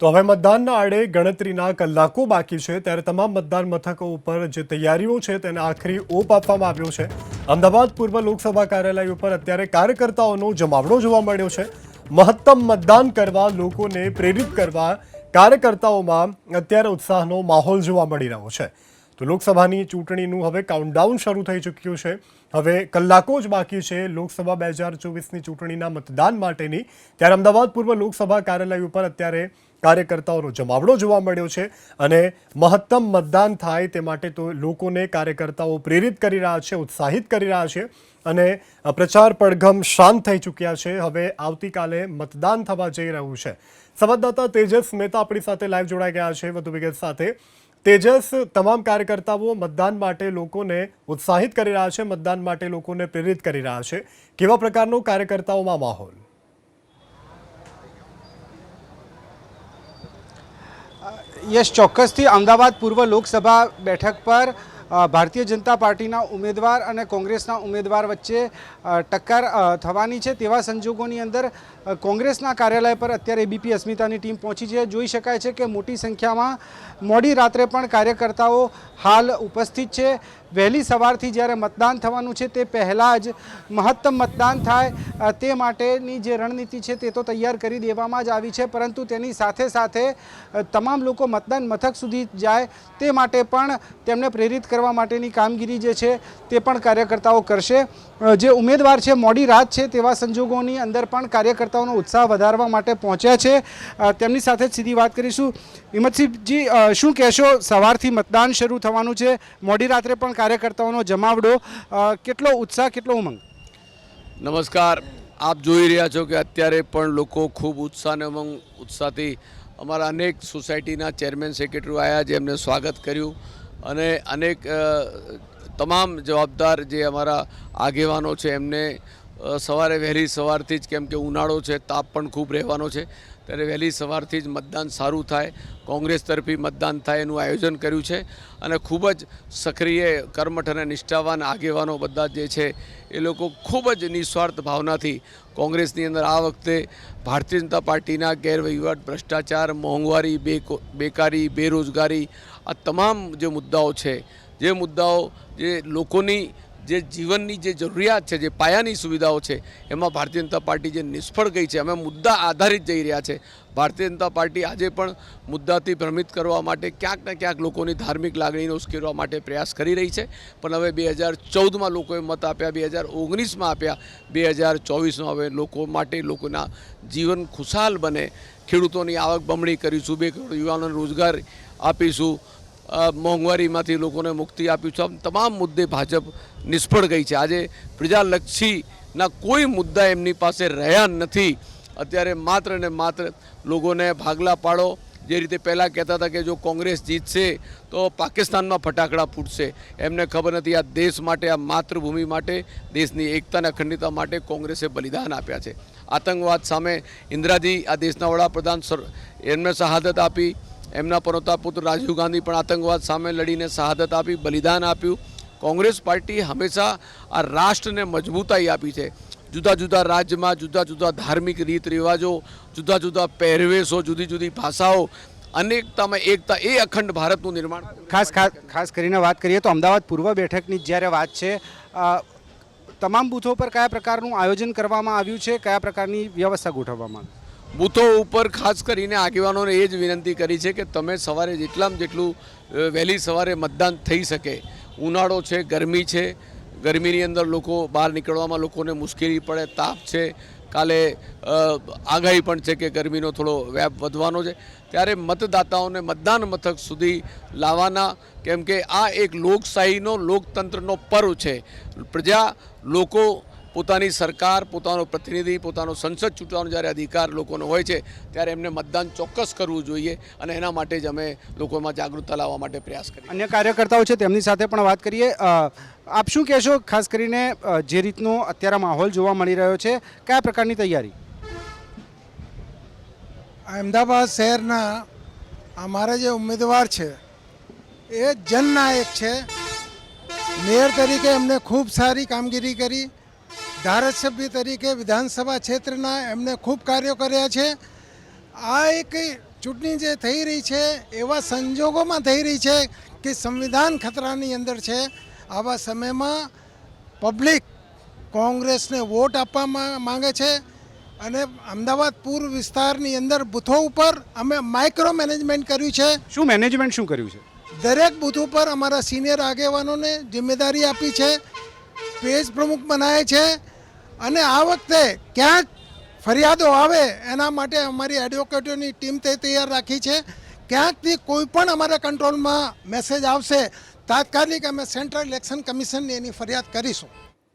તો હવે મતદાનના આડે ગણતરીના કલાકો બાકી છે, ત્યારે તમામ મતદાન મથકો ઉપર જે તૈયારીઓ છે તેને આખરી ઓપ આપવામાં આવ્યો છે. અમદાવાદ પૂર્વ લોકસભા કાર્યાલય ઉપર અત્યારે કાર્યકર્તાઓનો જમાવડો જોવા મળ્યો છે. મહત્તમ મતદાન કરવા લોકોને પ્રેરિત કરવા કાર્યકર્તાઓમાં અત્યારે ઉત્સાહનો માહોલ જોવા મળી રહ્યો છે. તો લોકસભાની ચૂંટણીનું હવે કાઉન્ટડાઉન શરૂ થઈ ચૂક્યું છે. હવે કલાકો જ બાકી છે લોકસભા બે હજાર ચોવીસની ચૂંટણીના મતદાન માટેની. ત્યારે અમદાવાદ પૂર્વ લોકસભા કાર્યાલય ઉપર અત્યારે કાર્યકર્તાઓનો જમાવડો જોવા મળ્યો છે અને મહત્તમ મતદાન થાય તે માટે તો લોકોને કાર્યકર્તાઓ પ્રેરિત કરી રહ્યા છે, ઉત્સાહિત કરી રહ્યા છે અને પ્રચાર પડઘમ શાંત થઈ ચૂક્યા છે. હવે આવતીકાલે મતદાન થવા જઈ રહ્યું છે. સંવાદદાતા તેજસ મહેતા આપણી સાથે લાઈવ જોડાઈ ગયા છે. વધુ વિગત સાથે તેજસ, તમામ કાર્યકર્તાઓ મતદાન માટે લોકોને ઉત્સાહિત કરી રહ્યા છે, મતદાન માટે લોકોને પ્રેરિત કરી રહ્યા છે. કેવા પ્રકારનો કાર્યકર્તાઓમાં માહોલ? યસ, ચોક્કસથી અમદાવાદ પૂર્વ લોકસભા બેઠક પર ભારતીય જનતા પાર્ટીના ઉમેદવાર અને કોંગ્રેસના ઉમેદવાર વચ્ચે ટક્કર થવાની છે તેવા સંજોગોની અંદર કોંગ્રેસના કાર્યાલય પર અત્યારે એબીપી અસ્મિતાની ટીમ પહોંચી છે. જોઈ શકાય છે કે મોટી સંખ્યામાં મોડી રાત્રે પણ કાર્યકર્તાઓ હાલ ઉપસ્થિત છે. વહેલી સવારથી જ્યારે મતદાન થવાનું છે તે પહેલાં જ મહત્તમ મતદાન થાય તે માટેની જે રણનીતિ છે તે તો તૈયાર કરી દેવામાં જ આવી છે, પરંતુ તેની સાથે સાથે તમામ લોકો મતદાન મથક સુધી જાય તે માટે પણ તેમને પ્રેરિત કરવા માટેની કામગીરી જે છે તે પણ કાર્યકર્તાઓ કરશે. જે ઉમેદવાર છે, મોડી રાત છે તેવા સંજોગોની અંદર પણ કાર્યકર્તાઓનો ઉત્સાહ વધારવા માટે પહોંચ્યા છે. તેમની સાથે જ સીધી વાત કરીશું. હિંમતસિંહજી શું કહેશો? સવારથી મતદાન શરૂ થવાનું છે. મોડી રાત્રે પણ કાર્યકર્તાઓનો જમાવડો કેટલો ઉત્સાહ, કેટલો ઉમંગ? નમસ્કાર. આપ જોઈ રહ્યા છો કે અત્યારે પણ લોકો ખૂબ ઉત્સાહ અને ઉમંગ, ઉત્સાહથી અમારા અનેક સોસાયટીના ચેરમેન સેક્રેટરી આવ્યા જે એમને સ્વાગત કર્યું. અને અનેક તમામ જવાબદાર જે અમારા આગેવાનો છે, એમને સવારે વહેલી સવારથી જ કેમ કે ઉનાળો છે, તાપ પણ ખૂબ રહેવાનો છે. ત્યારે વહેલી સવારથી જ મતદાન સારું થાય. કોંગ્રેસ તરફી મતદાન થાય એનું આયોજન કર્યું છે. અને ખૂબ જ સક્રિય, કર્મઠ અને નિષ્ઠાવાન આગેવાનો બધા જે છે, એ લોકો ખૂબ જ નિસ્વાર્થ ભાવનાથી કોંગ્રેસની અંદર આ વખતે ભારતીય જનતા પાર્ટીના ગેરવહીવટ, ભ્રષ્ટાચાર, મોંઘવારી બેકારી, બેરોજગારી આ તમામ જે મુદ્દાઓ છે, જે મુદ્દાઓ જે લોકોની જે જીવનની જે જરૂરિયાત છે, જે પાયાની સુવિધાઓ છે, એમાં ભારતીય જનતા પાર્ટી જે નિષ્ફળ ગઈ છે, અમે મુદ્દા આધારિત જઈ રહ્યા છે. ભારતીય જનતા પાર્ટી આજે પણ મુદ્દાથી ભ્રમિત કરવા માટે ક્યાંક ને ક્યાંક લોકોની ધાર્મિક લાગણીને ઉશ્કેરવા માટે પ્રયાસ કરી રહી છે. પણ હવે બે હજાર ચૌદમાં લોકોએ મત આપ્યા, બે હજાર ઓગણીસમાં આપ્યા, બે હજાર ચોવીસમાં હવે લોકો માટે લોકોના જીવન ખુશાલ બને. ખેડૂતોની આવક બમણી કરીશું, બે કરોડ યુવાનોને રોજગાર આપીશું. મોંઘવારીમાંથી લોકોને મુક્તિ આપ્યું છે. આમ તમામ મુદ્દે ભાજપ નિષ્ફળ ગઈ છે. આજે પ્રજાલક્ષીના કોઈ મુદ્દા એમની પાસે રહ્યા નથી. અત્યારે માત્ર ને માત્ર લોકોને ભાગલા પાડો. જે રીતે પહેલાં કહેતા હતા કે જો કોંગ્રેસ જીતશે તો પાકિસ્તાનમાં ફટાકડા ફૂટશે. એમને ખબર નથી આ દેશ માટે, આ માતૃભૂમિ માટે, દેશની એકતા અને અખંડિતતા માટે કોંગ્રેસે બલિદાન આપ્યા છે. આતંકવાદ સામે ઇન્દિરાજી આ દેશના વડાપ્રધાન સર એમને શહાદત આપી. એમના પનોતા પુત્ર રાજીવ ગાંધી પણ આતંકવાદ સામે લડીને શહાદત આપી, બલિદાન આપ્યું. કોંગ્રેસ પાર્ટી હંમેશા આ રાષ્ટ્રને મજબૂતાઈ આપી છે. જુદા જુદા રાજ્યમાં જુદા જુદા ધાર્મિક રીત રિવાજો, જુદા જુદા પહેરવેશો, જુદી જુદી ભાષાઓ, અનેકતામાં એકતા એ અખંડ ભારતનું નિર્માણ ખાસ ખાસ કરીને વાત કરીએ તો અમદાવાદ પૂર્વ બેઠકની જ્યારે વાત છે તમામ બૂથો પર કયા પ્રકારનું આયોજન કરવામાં આવ્યું છે, કયા પ્રકારની વ્યવસ્થા ગોઠવવામાં આવી? બૂથો ઉપર ખાસ કરીને આગેવાનોને એ જ વિનંતી કરી છે કે તમે સવારે જેટલામાં જેટલું વહેલી સવારે મતદાન થઈ શકે. ઉનાળો છે, ગરમી છે. ગરમીની અંદર લોકો બહાર નીકળવામાં લોકોને મુશ્કેલી પડે, તાપ છે. કાલે આગાહી પણ છે કે ગરમીનો થોડો વ્યાપ વધવાનો છે. ત્યારે મતદાતાઓને મતદાન મથક સુધી લાવવાના, કેમ કે આ એક લોકશાહીનો, લોકતંત્રનો પર્વ છે. પ્રજા, લોકો પોતાની સરકાર પોતાનો પ્રતિનિધિ પોતાનો સંસદ ચૂંટવાનો જ્યારે અધિકાર લોકોનો હોય છે ત્યારે એમને મતદાન ચોક્કસ કરવું જોઈએ અને એના માટે જ અમે લોકોમાં જાગૃતતા લાવવા માટે પ્રયાસ કરીએ. અન્ય કાર્યકર્તાઓ છે તેમની સાથે પણ વાત કરીએ. આપ શું કહેશો ખાસ કરીને જે રીતનો અત્યારે માહોલ જોવા મળી રહ્યો છે કયા પ્રકારની તૈયારી? અમદાવાદ શહેરના અમારા જે ઉમેદવાર છે એ જનનાયક છે. મેયર તરીકે એમને ખૂબ સારી કામગીરી કરી. ધારાસભ્ય તરીકે વિધાનસભા ક્ષેત્રના એમને ખૂબ કાર્યો કર્યા છે. આ એક ચૂંટણી જે થઈ રહી છે એવા સંજોગોમાં થઈ રહી છે કે સંવિધાન ખતરાની અંદર છે. આવા સમયમાં પબ્લિક કોંગ્રેસને વોટ આપવા માંગે છે અને અમદાવાદ પૂર્વ વિસ્તારની અંદર બૂથો ઉપર અમે માઇક્રો મેનેજમેન્ટ કર્યું છે. શું મેનેજમેન્ટ શું કર્યું છે? દરેક બૂથ ઉપર અમારા સિનિયર આગેવાનોને જિમ્મેદારી આપી છે. પેજ પ્રમુખ બનાવે છે. અને આ વખતે ક્યાંક ફરિયાદો આવે, એના માટે અમારી એડવોકેટોની ટીમ તે તૈયાર રાખી છે. ક્યાંકથી કોઈ પણ અમારા કંટ્રોલમાં મેસેજ આવશે, તાત્કાલિક અમે સેન્ટ્રલ ઇલેક્શન કમિશનની એની ફરિયાદ કરીશું.